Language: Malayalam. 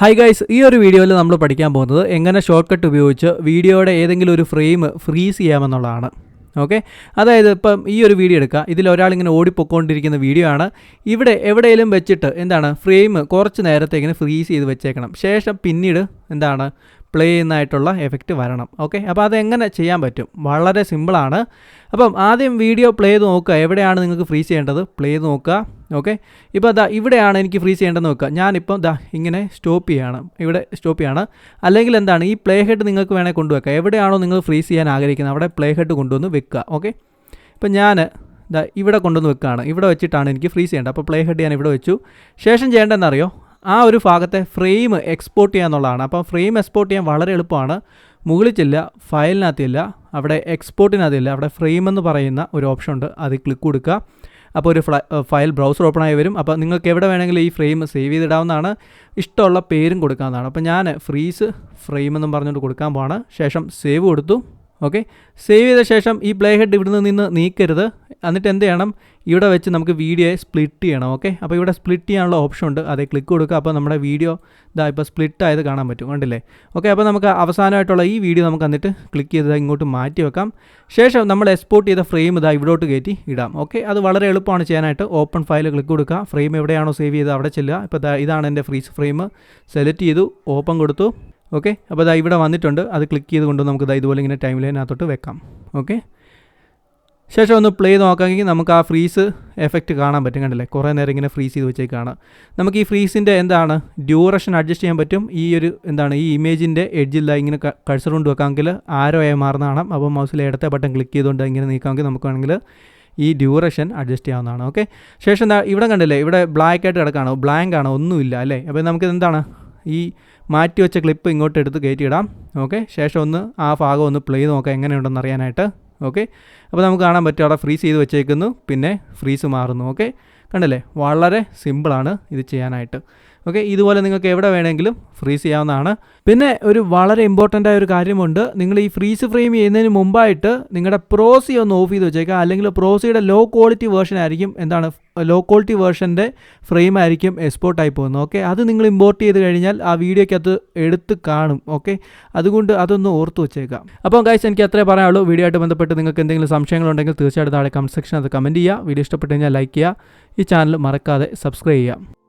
ഹായ് ഗൈസ് ഈ ഒരു വീഡിയോയിൽ നമ്മൾ പഠിക്കാൻ പോകുന്നത് എങ്ങനെ ഷോർട്ട് കട്ട് ഉപയോഗിച്ച് വീഡിയോയുടെ ഏതെങ്കിലും ഒരു ഫ്രെയിം ഫ്രീസ് ചെയ്യാമെന്നുള്ളതാണ്. ഓക്കെ അതായത് ഇപ്പം ഈ ഒരു വീഡിയോ എടുക്കുക ഇതിൽ ഒരാളിങ്ങനെ ഓടിപ്പോയിക്കൊണ്ടിരിക്കുന്ന വീഡിയോ ആണ്. ഇവിടെ എവിടെയെങ്കിലും വെച്ചിട്ട് എന്താണ് ഫ്രെയിം കുറച്ച് നേരത്തേക്കിന് ഫ്രീസ് ചെയ്ത് വെച്ചേക്കണം. ശേഷം പിന്നീട് എന്താണ് പ്ലേ ചെയ്യുന്നതായിട്ടുള്ള എഫക്റ്റ് വരണം. ഓക്കെ അപ്പോൾ അതെങ്ങനെ ചെയ്യാൻ പറ്റും? വളരെ സിമ്പിളാണ് അപ്പം ആദ്യം വീഡിയോ പ്ലേ ചെയ്ത് നോക്കുക. എവിടെയാണ് നിങ്ങൾക്ക് ഫ്രീ ചെയ്യേണ്ടത്? പ്ലേ ചെയ്ത് നോക്കുക. ഓക്കെ ഇപ്പോൾ ദാ ഇവിടെയാണ് എനിക്ക് ഫ്രീ ചെയ്യേണ്ടത് നോക്കുക. ഞാനിപ്പം ദാ ഇങ്ങനെ സ്റ്റോപ്പ് ചെയ്യാണ്. ഇവിടെ സ്റ്റോപ്പ് ചെയ്യാണ്. അല്ലെങ്കിൽ എന്താണ്? ഈ പ്ലേ ഹെഡ് നിങ്ങൾക്ക് വേണേൽ കൊണ്ടുവെക്കുക എവിടെയാണോ നിങ്ങൾ ഫ്രീസ് ചെയ്യാൻ ആഗ്രഹിക്കുന്നത് അവിടെ പ്ലേ ഹെഡ് കൊണ്ടുവന്ന് വെക്കുക. ഓക്കെ ഇപ്പം ഞാൻ ദാ ഇവിടെ കൊണ്ടുവന്ന് വെക്കുകയാണ്. ഇവിടെ വെച്ചിട്ടാണ് എനിക്ക് ഫ്രീസ് ചെയ്യേണ്ടത്. അപ്പോൾ പ്ലേ ഹെഡ് ഞാൻ ഇവിടെ വെച്ചു. ശേഷം ചെയ്യേണ്ടതെന്നറിയോ? ആ ഒരു ഭാഗത്തെ ഫ്രെയിം എക്സ്പോർട്ട് ചെയ്യുക എന്നുള്ളതാണ് അപ്പം ഫ്രെയിം എക്സ്പോർട്ട് ചെയ്യാൻ വളരെ എളുപ്പമാണ്. മുകളിൽ ചെല്ലുക ഫയലിനകത്തില്ല അവിടെ എക്സ്പോർട്ടിനകത്തില്ല അവിടെ ഫ്രെയിം എന്ന് പറയുന്ന ഒരു ഓപ്ഷൻ ഉണ്ട്. അത് ക്ലിക്ക് കൊടുക്കുക. അപ്പോൾ ഒരു ഫയൽ ബ്രൗസർ ഓപ്പൺ ആയി വരും. അപ്പോൾ നിങ്ങൾക്ക് എവിടെ വേണമെങ്കിലും ഈ ഫ്രെയിം സേവ് ചെയ്തിടാവുന്നതാണ്. ഇഷ്ടമുള്ള പേരും കൊടുക്കാവുന്നതാണ്. അപ്പോൾ ഞാൻ ഫ്രീസ് ഫ്രെയിം എന്നും പറഞ്ഞുകൊണ്ട് കൊടുക്കാൻ പോവാണ്. ശേഷം സേവ് കൊടുത്തു. ഓക്കെ സേവ് ചെയ്ത ശേഷം ഈ പ്ലേ ഹെഡ് ഇവിടുന്ന് നിന്ന് നീക്കരുത്. എന്നിട്ട് എന്ത് ചെയ്യണം? ഇവിടെ വെച്ച് നമുക്ക് വീഡിയോയെ സ്പ്ലിറ്റ് ചെയ്യണം ഓക്കെ അപ്പോൾ ഇവിടെ സ്പ്ലിറ്റ് ചെയ്യാനുള്ള ഓപ്ഷൻ ഉണ്ട്. അതേ ക്ലിക്ക് കൊടുക്കുക. അപ്പോൾ നമ്മുടെ വീഡിയോ ഇതാ ഇപ്പോൾ സ്പ്ലിറ്റ് ആയത് കാണാൻ പറ്റും. കണ്ടില്ലേ? ഓക്കെ അപ്പോൾ നമുക്ക് അവസാനമായിട്ടുള്ള ഈ വീഡിയോ നമുക്ക് എന്നിട്ട് ക്ലിക്ക് ചെയ്ത് ഇങ്ങോട്ട് മാറ്റി വെക്കാം. ശേഷം നമ്മൾ എക്സ്പോർട്ട് ചെയ്ത ഫ്രെയിം ഇതാ ഇവിടോട്ട് കയറ്റി ഇടാം ഓക്കെ അത് വളരെ എളുപ്പമാണ് ചെയ്യാനായിട്ട്. ഓപ്പൺ ഫയൽ ക്ലിക്ക് കൊടുക്കുക. ഫ്രെയിം എവിടെയാണോ സേവ് ചെയ്ത് അവിടെ ചെല്ലുക. ഇപ്പോൾ ഇതാണ് എന്റെ ഫ്രീസ് ഫ്രെയിം സെലക്ട് ചെയ്തു ഓപ്പൺ കൊടുത്തു ഓക്കെ അപ്പോൾ ഇതാ ഇവിടെ വന്നിട്ടുണ്ട്. അത് ക്ലിക്ക് ചെയ്തുകൊണ്ട് നമുക്ക് ഇതാ ഇതുപോലെ ഇങ്ങനെ ടൈം ലൈനകത്തോട്ട് വെക്കാം ഓക്കെ ശേഷം ഒന്ന് പ്ലേ നോക്കാമെങ്കിൽ നമുക്ക് ആ ഫ്രീസ് എഫക്റ്റ് കാണാൻ പറ്റും കണ്ടില്ലേ? കുറേ നേരം ഇങ്ങനെ ഫ്രീസ് ചെയ്ത് വെച്ചേക്കാണ്. നമുക്ക് ഈ ഫ്രീസിന്റെ എന്താണ്? ഡ്യൂറേഷൻ അഡ്ജസ്റ്റ് ചെയ്യാൻ പറ്റും. ഈ ഒരു എന്താണ്? ഈ ഇമേജിന്റെ എഡ്ജില്ല ഇങ്ങനെ കഴ്സർ കൊണ്ട് വെക്കാമെങ്കിൽ ആരോ ആയി മാറുന്ന കാണാം. അപ്പോൾ മൗസിലെ ഇടത്തെ ബട്ടൺ ക്ലിക്ക് ചെയ്തുകൊണ്ട് ഇങ്ങനെ നീക്കാമെങ്കിൽ നമുക്ക് വേണമെങ്കിൽ ഈ ഡ്യൂറേഷൻ അഡ്ജസ്റ്റ് ചെയ്യാവുന്നതാണ് ഓക്കെ ശേഷം എന്താ ഇവിടെ കണ്ടില്ലേ? ഇവിടെ ബ്ലാക്ക് ആയിട്ട് കിടക്കാണ്. ബ്ലാങ്ക് ആണ് ഒന്നുമില്ല അല്ലേ? അപ്പോൾ നമുക്ക് എന്താണ്? ഈ മാറ്റി വെച്ച ക്ലിപ്പ് ഇങ്ങോട്ട് എടുത്ത് കയറ്റിയിടാം ഓക്കെ ശേഷം ഒന്ന് ആ ഭാഗം ഒന്ന് പ്ലേ നോക്കാം എങ്ങനെയുണ്ടെന്ന് അറിയാനായിട്ട്. ഓക്കെ? അപ്പോൾ നമുക്ക് കാണാൻ പറ്റും അവിടെ ഫ്രീസ് ചെയ്ത് വെച്ചേക്കുന്നു. പിന്നെ ഫ്രീസ് മാറുന്നു. ഓക്കെ? കണ്ടല്ലേ? വളരെ സിമ്പിളാണ് ഇത് ചെയ്യാനായിട്ട്. ഓക്കെ ഇതുപോലെ നിങ്ങൾക്ക് എവിടെ വേണമെങ്കിലും ഫ്രീസ് ചെയ്യാവുന്നതാണ്. പിന്നെ ഒരു വളരെ ഇമ്പോർട്ടന്റ് ആയ ഒരു കാര്യമുണ്ട്. നിങ്ങൾ ഈ ഫ്രീസ് ഫ്രെയിം ചെയ്യുന്നതിന് മുമ്പായിട്ട് നിങ്ങളുടെ പ്രോസി ഒന്ന് ഓഫ് ചെയ്ത് വെച്ചേക്കുക. അല്ലെങ്കിൽ പ്രോസിയുടെ ലോ ക്വാളിറ്റി വേർഷൻ ആയിരിക്കും. എന്താണ്? ലോ ക്വാളിറ്റി വേർഷന്റെ ഫ്രെയിം ആയിരിക്കും എക്സ്പോർട്ട് ആയി പോകുന്നത്. ഓക്കെ അത് നിങ്ങൾ ഇമ്പോർട്ട് ചെയ്ത് കഴിഞ്ഞാൽ ആ വീഡിയോയ്ക്കകത്ത് എടുത്ത് കാണും. ഓക്കെ അതുകൊണ്ട് അതൊന്ന് ഓർത്ത് വെച്ചേക്കാം അപ്പോൾ ഗൈസ് എനിക്ക് അത്രേ പറയാനുള്ളൂ. വീഡിയോ ആയിട്ട് ബന്ധപ്പെട്ട് നിങ്ങൾക്ക് എന്തെങ്കിലും സംശയങ്ങളുണ്ടെങ്കിൽ തീർച്ചയായിട്ടും താഴെ കമന്റ് സെക്ഷൻ അത് കമന്റ് ചെയ്യുക. വീഡിയോ ഇഷ്ടപ്പെട്ട് കഴിഞ്ഞാൽ ലൈക്ക് ചെയ്യുക. ഈ ചാനൽ മറക്കാതെ സബ്സ്ക്രൈബ് ചെയ്യുക.